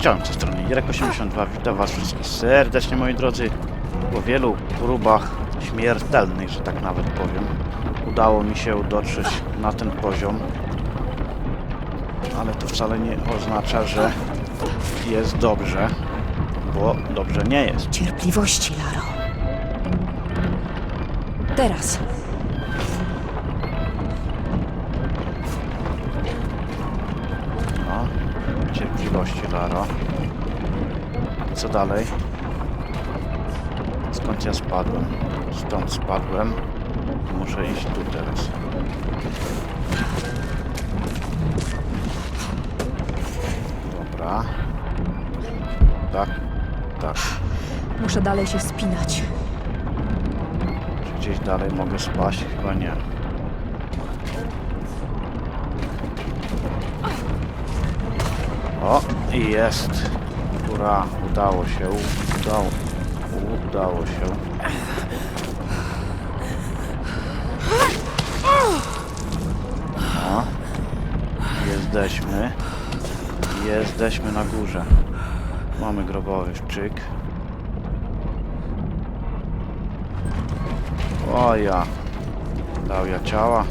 Cześć, czołem, z tej strony Jerek82, witam was wszystkich serdecznie moi drodzy. Po wielu próbach śmiertelnych, że tak nawet powiem, udało mi się dotrzeć na ten poziom. Ale to wcale nie oznacza, że jest dobrze, bo dobrze nie jest. Cierpliwości, Laro. Teraz. Cierpliwości, Lara. Co dalej? Skąd ja spadłem? Stąd spadłem. Muszę iść tu teraz. Dobra. Tak, tak. Muszę dalej się wspinać. Czy gdzieś dalej mogę spaść? Chyba nie. I jest. Ura, udało się. Udało, udało się. O, jesteśmy. Jesteśmy na górze. Mamy grobowy szczyk. O ja. Dał ja ciała.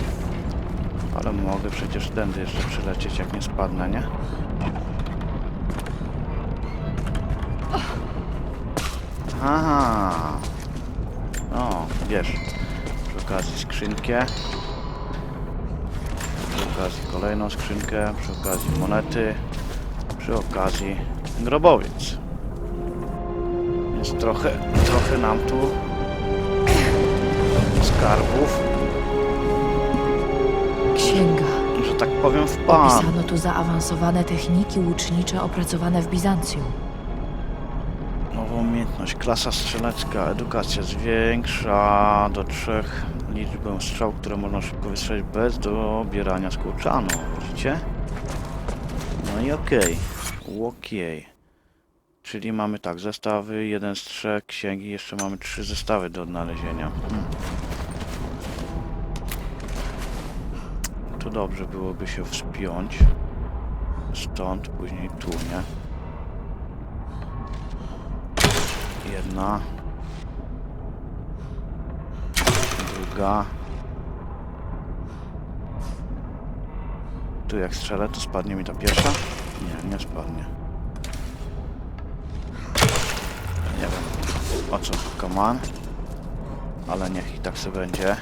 Ale mogę przecież tędy jeszcze przylecieć, jak nie spadnę, nie? Aha. O, wiesz. Przy okazji skrzynkę. Przy okazji kolejną skrzynkę. Przy okazji monety. Przy okazji grobowiec. Więc trochę, trochę nam tu skarbów, Księga. że tak powiem, wpadł. Opisano tu zaawansowane techniki łucznicze opracowane w Bizancjum. Umiejętność, klasa strzelecka, edukacja zwiększa do trzech liczbę strzał, które można szybko wystrzelić bez dobierania skurczanu. Widzicie? No i okej. Okej. Czyli mamy tak, zestawy, jeden z trzech księgi, jeszcze mamy trzy zestawy do odnalezienia. Hmm. Dobrze byłoby się wspiąć. Stąd, później tu, nie? Jedna. Druga. Tu jak strzelę, to spadnie mi ta pierwsza? Nie, nie spadnie. Nie wiem. O co? On. Ale niech i tak sobie będzie.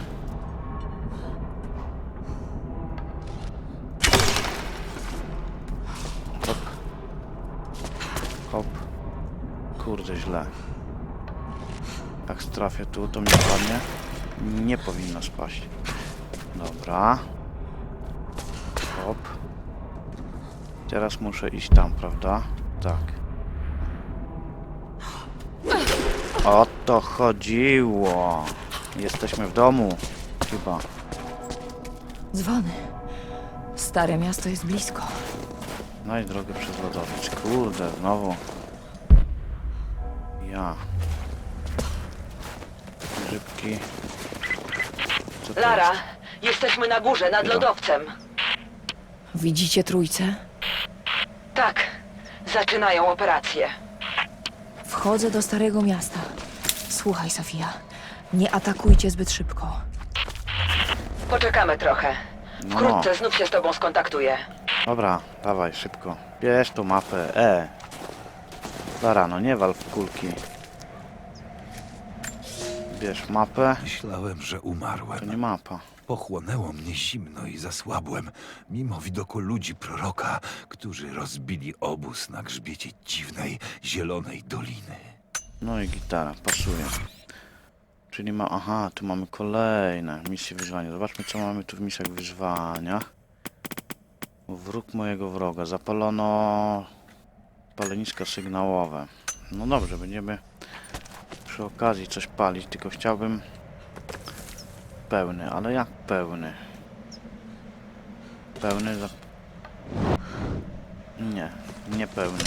Hop. Hop. Kurde, źle. Jak trafię tu, to mi spadnie. Nie powinno spaść. Dobra. Hop. Teraz muszę iść tam, prawda? Tak. O to chodziło. Jesteśmy w domu. Chyba. Dzwony. Stare miasto jest blisko. No i drogę przez lodowiec. Kurde, znowu. Ja. Grzybki. Co to Lara, jest? jesteśmy na górze, nad lodowcem. Widzicie trójcę? Tak, zaczynają operację. Wchodzę do Starego Miasta. Słuchaj, Sofia. Nie atakujcie zbyt szybko. Poczekamy trochę. No. Wkrótce znów się z tobą skontaktuję. Dobra, dawaj szybko. Bierz tą mapę. E. Lara, no nie wal w kulki. Bierz mapę. Myślałem, że To umarłem. nie mapa. Pochłonęło mnie zimno i zasłabłem, mimo widoku ludzi proroka, którzy rozbili obóz na grzbiecie dziwnej, zielonej doliny. No i gitara, pasuje. Czyli ma... Aha, tu mamy kolejne misje wyzwania. Zobaczmy, co mamy tu w misjach wyzwania. Wróg mojego wroga. Zapalono... Palenisko sygnałowe. No dobrze, będziemy przy okazji coś palić, tylko chciałbym... Pełny, ale jak pełny? Pełny za... Nie, nie pełny.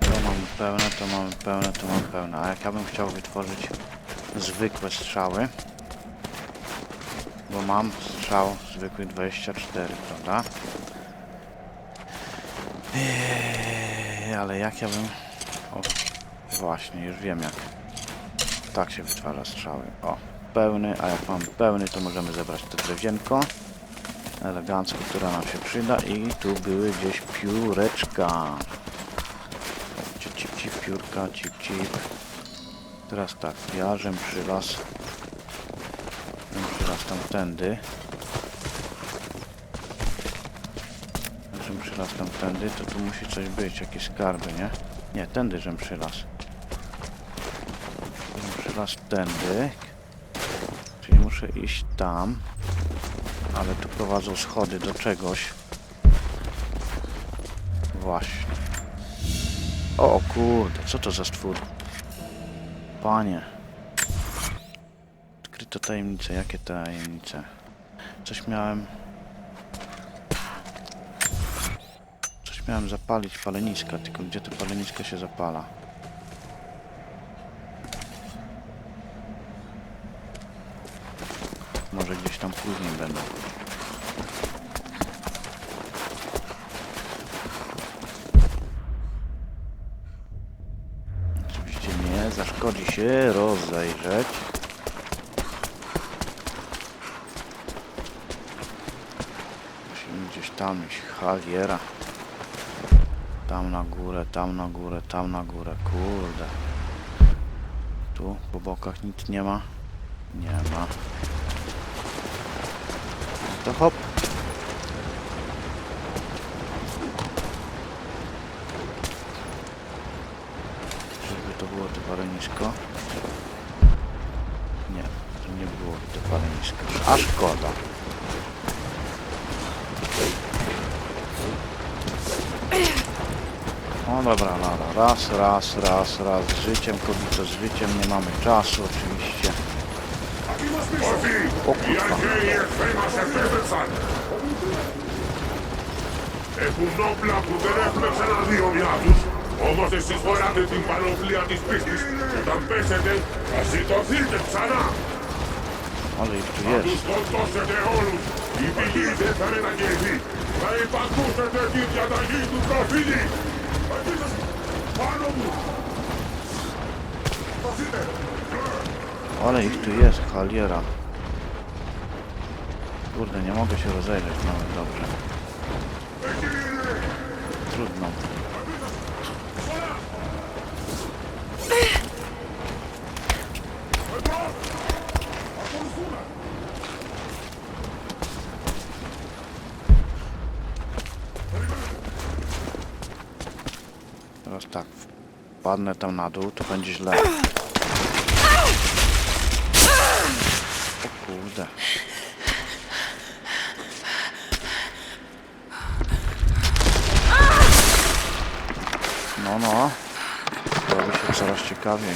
To mamy pełne, to mamy pełne, to mamy pełne. A jak ja bym chciał wytworzyć zwykłe strzały, bo mam strzał zwykły 24, prawda? Eee, ale jak ja bym... Właśnie, już wiem jak. Tak się wytwarza strzały. O, pełny, a jak mam pełny, to możemy zebrać to drewienko. Elegancko, która nam się przyda. I tu były gdzieś pióreczka. Cip, cip, cip, piórka, cip, cip. Teraz tak, ja żem przylas. Przylas tamtędy. Żem przylas tamtędy, to tu musi coś być, jakieś skarby, nie? Nie, tędy żem przylas. Przylas tędy. Czyli muszę iść tam. Ale tu prowadzą schody do czegoś. Właśnie. O kurde, co to za stwór? Panie. Odkryto tajemnice. Jakie tajemnice? Coś miałem... Coś miałem zapalić paleniska, tylko gdzie to palenisko się zapala? Może gdzieś tam później będą. Oczywiście nie, zaszkodzi się rozejrzeć. Musimy gdzieś tam iść, haliera. Tam na górę, tam na górę, tam na górę, kurde. Tu po bokach nic nie ma. Nie ma. To hop. Żeby to było to palenisko. Nie, to nie było to palenisko. A szkoda. No dobra, dobra. Raz, raz, raz, raz. Z życiem, kobieta, z życiem. Nie mamy czasu oczywiście. O kurwa. Έχουν όπλα που δεν έπλεξαν αδειομοιάτους, όμως εσείς φοράτε την πανοπλία της πίστης και όταν πέσετε θα σηκωθείτε ξανά. Ale ich tu Θα τους jest. σκοτώσετε όλους. Η πηγή δεν θα μετακερθεί. Θα υπακούσετε τη διαταγή του προφίλη. Πατήστε πάνω μου. Σταθείτε. Ale ich tu jest, chaliera. Kurde, nie mogę się rozejrzeć nawet dobrze. Trudno. Teraz tak, wpadnę tam na dół, to będzie źle. O kurde. No, no. Robi się coraz ciekawiej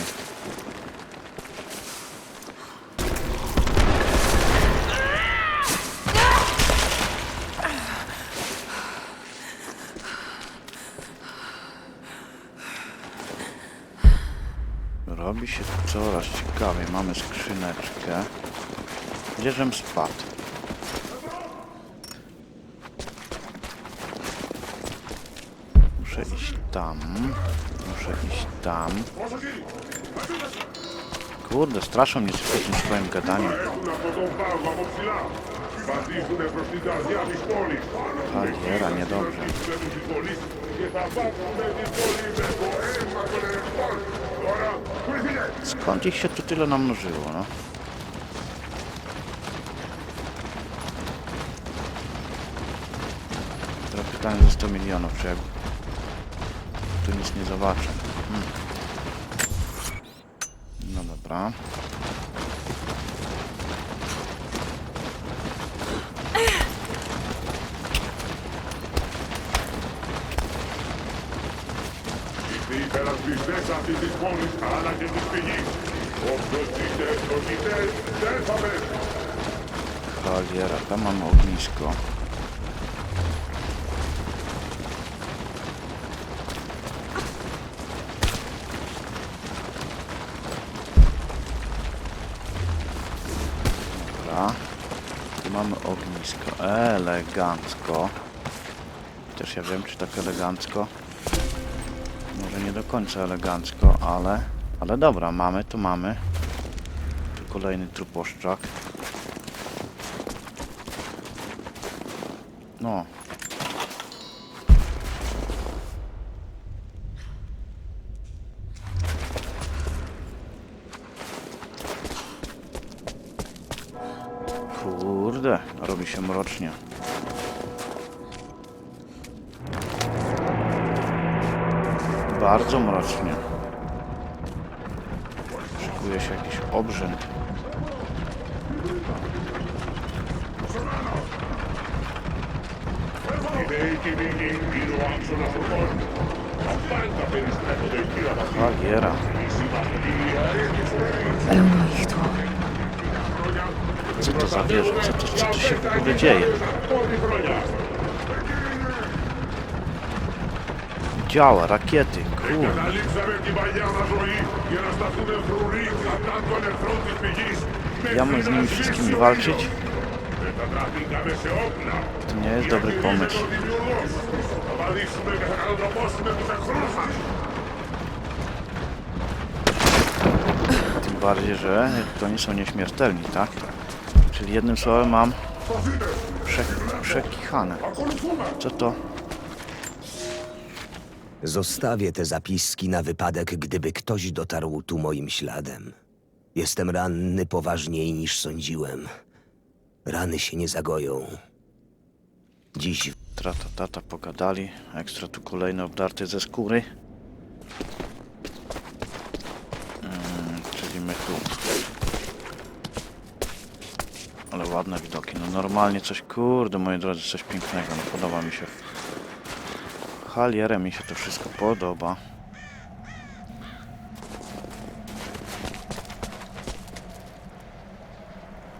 robi się coraz ciekawiej. Mamy skrzyneczkę. Gdzieżem spadł? Muszę iść tam. Muszę iść tam. Kurde, straszą mnie z tym swoim gadaniem. Kariera, niedobrze. Ora Skąd ich się tu tyle namnożyło, no? Teraz pytanie za 100 milionów, czy ja tu nic nie zobaczę. Hmm. No dobra. Ty zleca, ty ty dzwonisz, a na dzień ty śpiewisz. Obroci też, drogi też, alfabet. Cholera, tam mam ognisko. Dobra. Tu mamy ognisko. Elegancko. Chociaż ja wiem, czy tak elegancko. Końca elegancko, ale... Ale dobra, mamy to mamy. Tu kolejny truposzczak. No. Kurde, robi się mrocznie. Bardzo mrocznie. Szykuje się jakiś obrzęd. Bagiera. Pełno ich tu. Co to za wieża? Co to, co to się w ogóle dzieje? Działa, rakiety, kurde. Ja mam z nimi wszystkimi walczyć? To nie jest dobry pomysł. Tym bardziej, że to oni są nieśmiertelni, tak? Czyli jednym słowem mam prze, przekichane. Co to? Zostawię te zapiski na wypadek, gdyby ktoś dotarł tu moim śladem. Jestem ranny poważniej niż sądziłem. Rany się nie zagoją. Dziś Trata, tata, pogadali. Ekstra tu kolejny obdarty ze skóry. Mm, czyli my tu. Ale ładne widoki. No normalnie coś, kurde, moi drodzy, coś pięknego. No podoba mi się. Halierem mi się to wszystko podoba.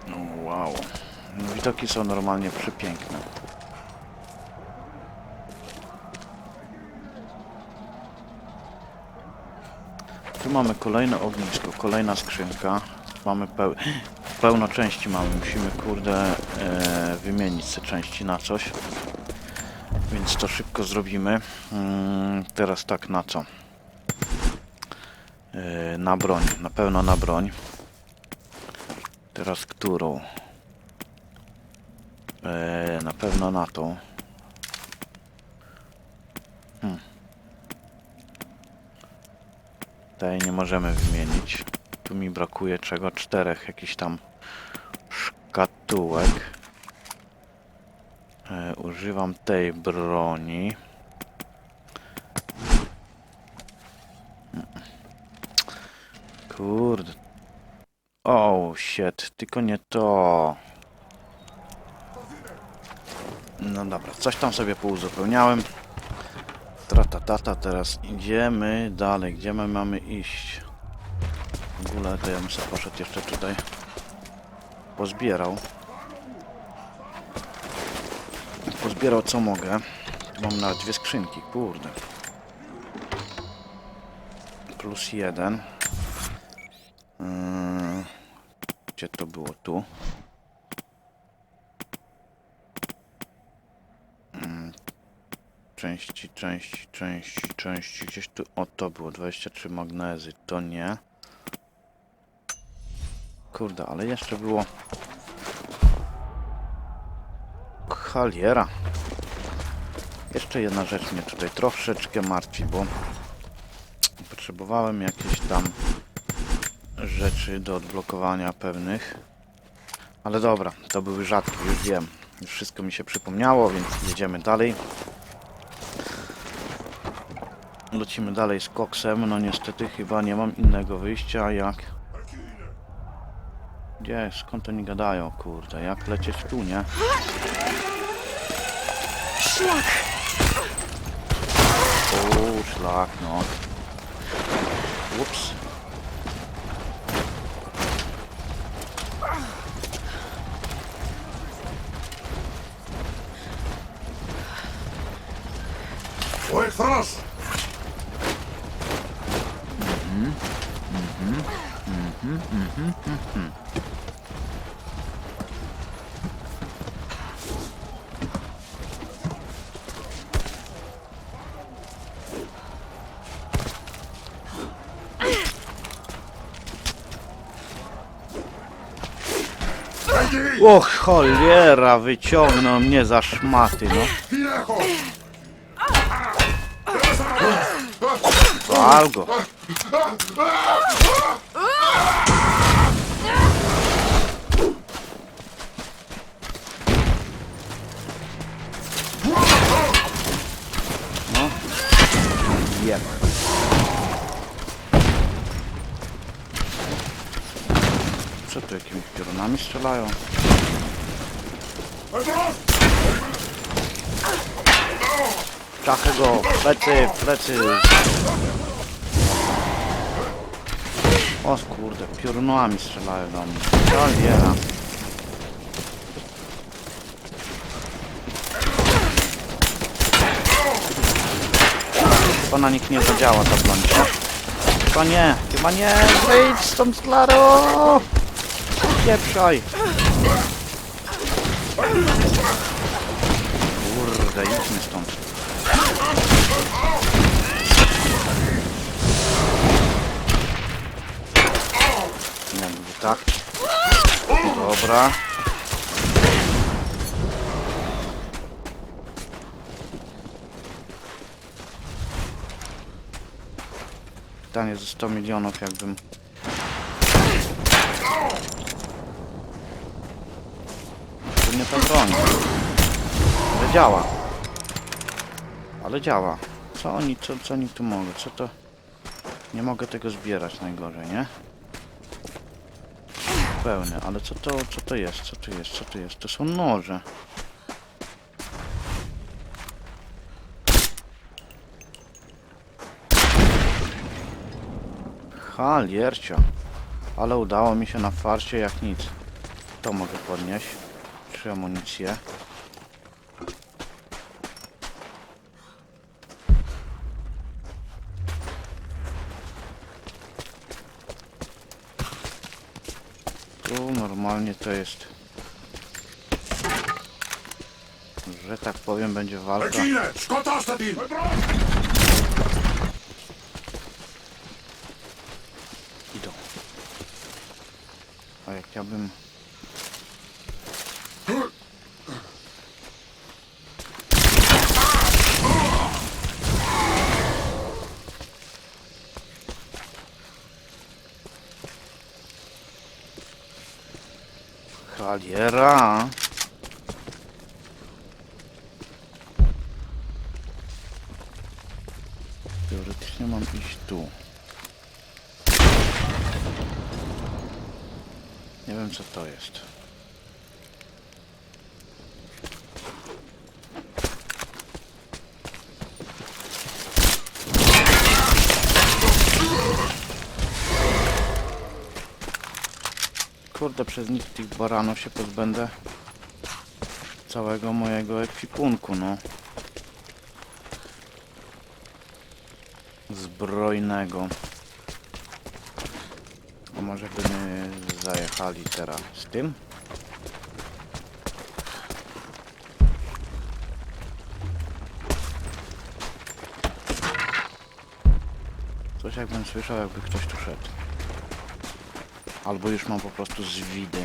No wow. No, widoki są normalnie przepiękne. Tu mamy kolejne ognisko, kolejna skrzynka. Mamy peł pełno części mamy. Musimy kurde e, wymienić te części na coś. Więc to szybko zrobimy. Mm, teraz tak na co? E, na broń, na pewno na broń. Teraz którą? E, na pewno na tą. Tej nie możemy wymienić. Tu mi brakuje czego? Czterech jakichś tam szkatułek. Używam tej broni. Kurde. O, shit. Tylko nie to. No dobra, coś tam sobie pouzupełniałem. Trata tata, teraz idziemy dalej. Gdzie my mamy iść? W ogóle to ja bym sobie poszedł jeszcze tutaj. Pozbierał. Pozbierał co mogę. Tu mam nawet dwie skrzynki, kurde. Plus jeden. Yy, Gdzie to było? Tu. Części, części, części, części. Gdzieś tu. O, to było 23 magnezy. To nie. Kurde, ale jeszcze było. Haliera. Jeszcze jedna rzecz mnie tutaj troszeczkę martwi, bo potrzebowałem jakieś tam rzeczy do odblokowania pewnych. Ale dobra, to były rzadkie, już wiem. Już wszystko mi się przypomniało, więc jedziemy dalej. Lecimy dalej z koksem. No niestety chyba nie mam innego wyjścia jak... Gdzie? Skąd oni gadają, kurde? Jak lecieć tu, nie? Szlak! O, szlak, no. Ups. Oj, Frost! O cholera, wyciągnął mnie za szmaty, no. Wal go. No. Jeb. Co tu jakimiś piorunami strzelają? Czachę go! Plecy, plecy! O kurde, piorunami strzelają do mnie. Cholera. Chyba na nich nie zadziała ta broń, co? Chyba nie, chyba nie! Wyjdź stąd, Klaro! Pieprzaj! Kurde, idźmy stąd. Jakby tak. Dobra. Pytanie ze 100 milionów jakbym... nie ta broń. Ale działa. Ale działa. Co oni, co, co oni tu mogą? Co to... Nie mogę tego zbierać najgorzej, nie? Pełne, ale co to, co to jest? Co to jest? Co to jest? To są noże. Haliercio. Ale udało mi się na farcie jak nic. To mogę podnieść. Trzy amunicje. Tu normalnie to jest... Że tak powiem będzie walka. Skotastatin! Idą. A jak ja bym... Chaliera. Teoretycznie mam iść tu. Nie wiem co to jest. Kurde, przez nich tych baranów się pozbędę całego mojego ekwipunku, no. Zbrojnego. A może byśmy zajechali teraz z tym? Coś jakbym słyszał, jakby ktoś tu szedł. Albo już mam po prostu zwidy.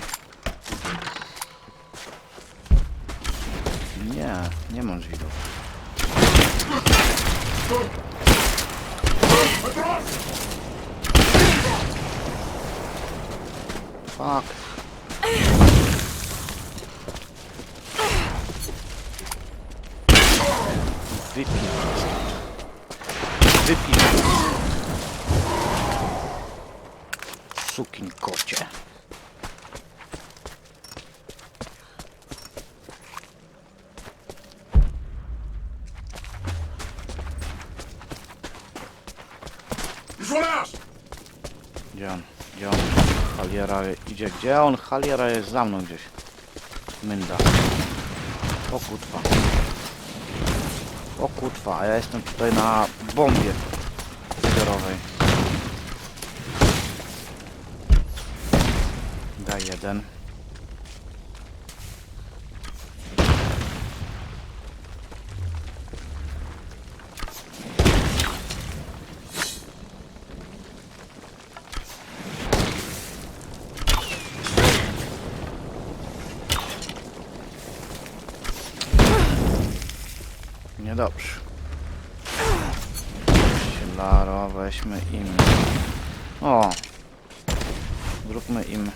Nie, nie mam zwidów. Fuck. Wypij. Wypij. Sukin kocie. Visualias! Gdzie on? Gdzie on? Idzie. Gdzie on? Haliera jest za mną gdzieś. Mynda. O kutwa. O kutwa, a ja jestem tutaj na bombie zbiorowej. Daj jeden. Niedobrze. Laro, weźmy im. O! Zróbmy im.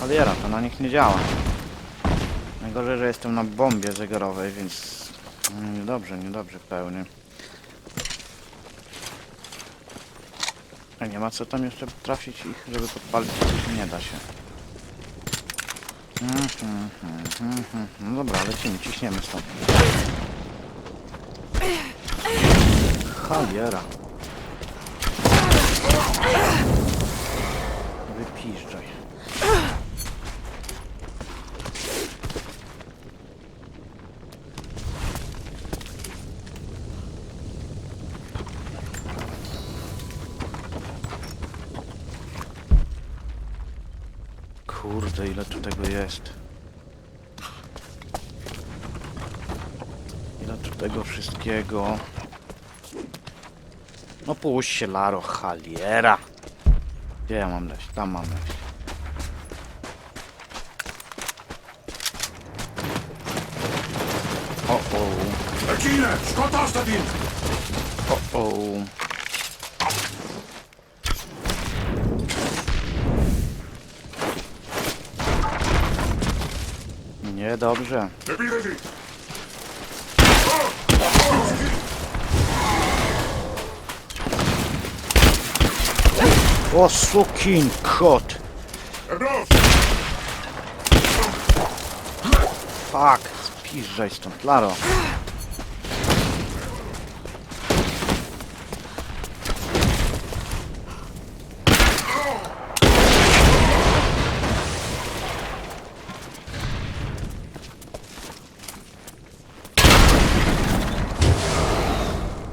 Cholera, to na nich nie działa. Najgorzej, że jestem na bombie zegarowej, więc... no, Niedobrze, niedobrze pełny. A nie ma co tam jeszcze trafić ich, żeby podpalić? Nie da się. Mhm, mhm, mhm. No dobra, lecimy, ciśniemy stąd. Chaliera. Wypiszczaj. Kurde, ile tu tego jest. Ile tu wszystkiego. No puść się, Laro, chaliera. Gdzie ja mam leść? Tam mam leść. O, o, Lecimy! Szkoda ostatnim! o, o. Niedobrze. Lepiej! O, sukin kot! Fuck! Spiżdżaj stąd, Laro.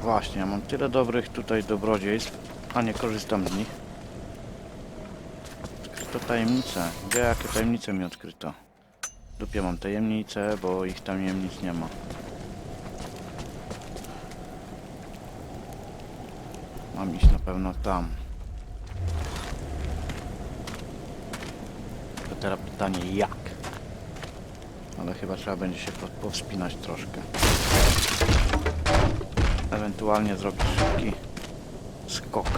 Właśnie, mam tyle dobrych tutaj dobrodziejstw, a nie korzystam z nich. Odkryto tajemnicę. Gdzie jakie tajemnice mi odkryto? Dupie mam tajemnice, bo ich tam nie, nic nie ma. Mam iść na pewno tam. To teraz pytanie jak? Ale chyba trzeba będzie się po- powspinać troszkę. Ewentualnie zrobić szybki skok.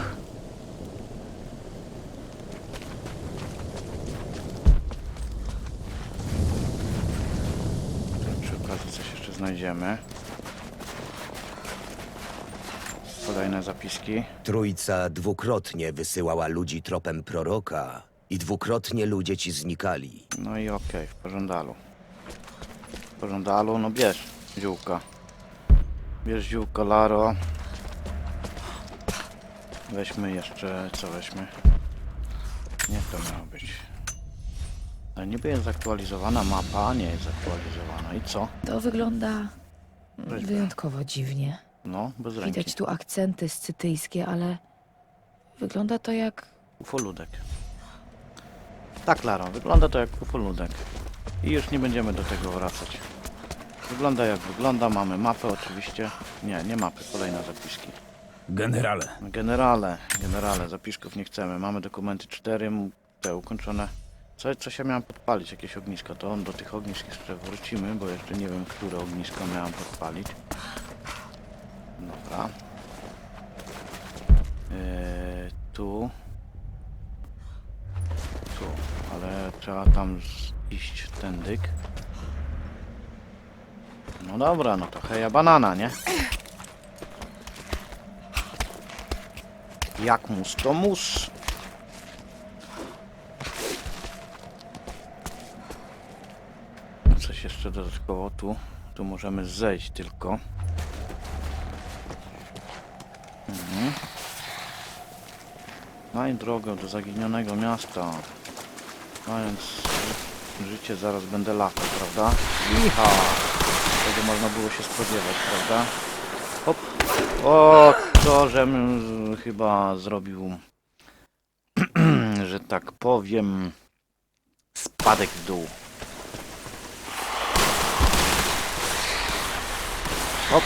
Przy okazji coś jeszcze znajdziemy. Kolejne zapiski. Trójca dwukrotnie wysyłała ludzi tropem proroka i dwukrotnie ludzie ci znikali. No i okej, w pożądalu. W pożądalu, no bierz ziółka. Bierz ziółko, Laro. Weźmy jeszcze, co weźmy? Nie to miało być. Ale niby jest zaktualizowana mapa, a nie jest zaktualizowana. I co? To wygląda Rzeźba. wyjątkowo dziwnie. No, bez ręki. Widać tu akcenty scytyjskie, ale wygląda to jak Ufoludek. Tak, Laro, wygląda to jak ufoludek. I już nie będziemy do tego wracać. Wygląda jak wygląda, mamy mapę oczywiście. Nie, nie mapy, kolejne zapiski. Generale, Generale, generale, zapisków nie chcemy. Mamy dokumenty 4, m- te ukończone. Co, coś ja miałem podpalić, jakieś ognisko, to do tych ognisk jeszcze wrócimy, bo jeszcze nie wiem, które ognisko miałem podpalić. Dobra. Eee, tu. Tu, ale trzeba tam iść tędyk. No dobra, no to heja banana, nie? Jak mus, to mus. Dodatkowo tu. Tu możemy zejść tylko. Mhm. Maj drogę do zaginionego miasta. Mając ży- życie zaraz będę latał, prawda? Iha! Tego można było się spodziewać, prawda? Hop. O, to, żem chyba zrobił, że tak powiem, spadek w dół. Hop.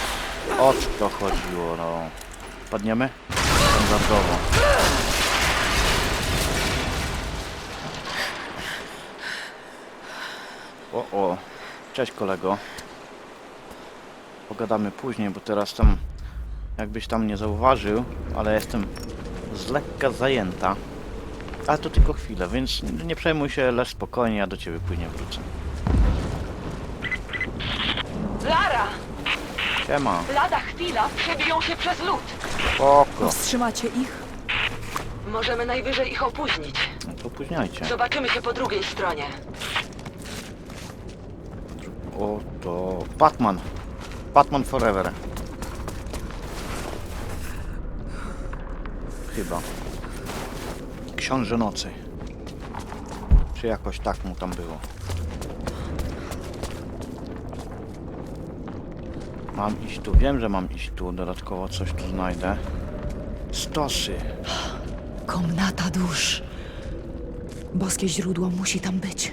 O to chodziło, no. Padniemy? Standardowo. O, o. Cześć kolego. Pogadamy później, bo teraz tam, jakbyś tam nie zauważył, ale jestem z lekka zajęta. Ale to tylko chwilę, więc nie przejmuj się, leż spokojnie, ja do ciebie później wrócę. Lara! Siema, Lada chwila przebiją się przez lód. spoko. Powstrzymacie ich? Możemy najwyżej ich opóźnić. No to opóźniajcie. Zobaczymy się po drugiej stronie. O, to Batman. Batman Forever. Chyba. Książę Nocy. Czy jakoś tak mu tam było. Mam iść tu. Wiem, że mam iść tu. Dodatkowo coś tu znajdę. Stosy. Komnata dusz. Boskie źródło musi tam być.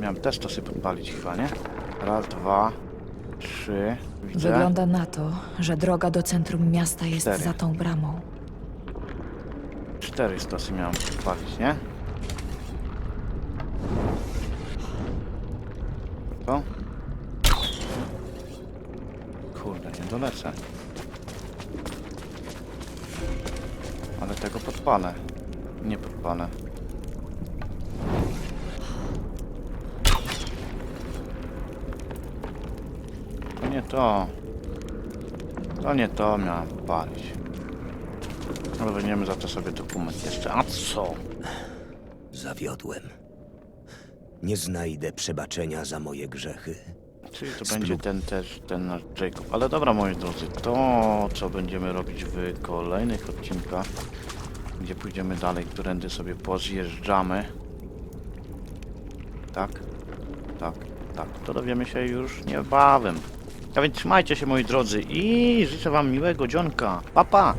Miałem te stosy podpalić chyba, nie? Raz, dwa, trzy. Widzę. Wygląda na to, że droga do centrum miasta jest Cztery. za tą bramą. Cztery stosy miałem podpalić, nie? To? Kurde, nie dolecę. Ale tego podpalę. Nie podpalę. To nie to. To nie to miałem palić. Ale weźmiemy za to sobie dokument jeszcze. A co? Zawiodłem. Nie znajdę przebaczenia za moje grzechy. Czyli to będzie ten też, ten nasz Jacob. Ale dobra, moi drodzy, to co będziemy robić w kolejnych odcinkach, gdzie pójdziemy dalej, którędy sobie pozjeżdżamy. Tak, tak, tak. To dowiemy się już niebawem. A więc trzymajcie się, moi drodzy, i życzę wam miłego dzionka. Pa, pa!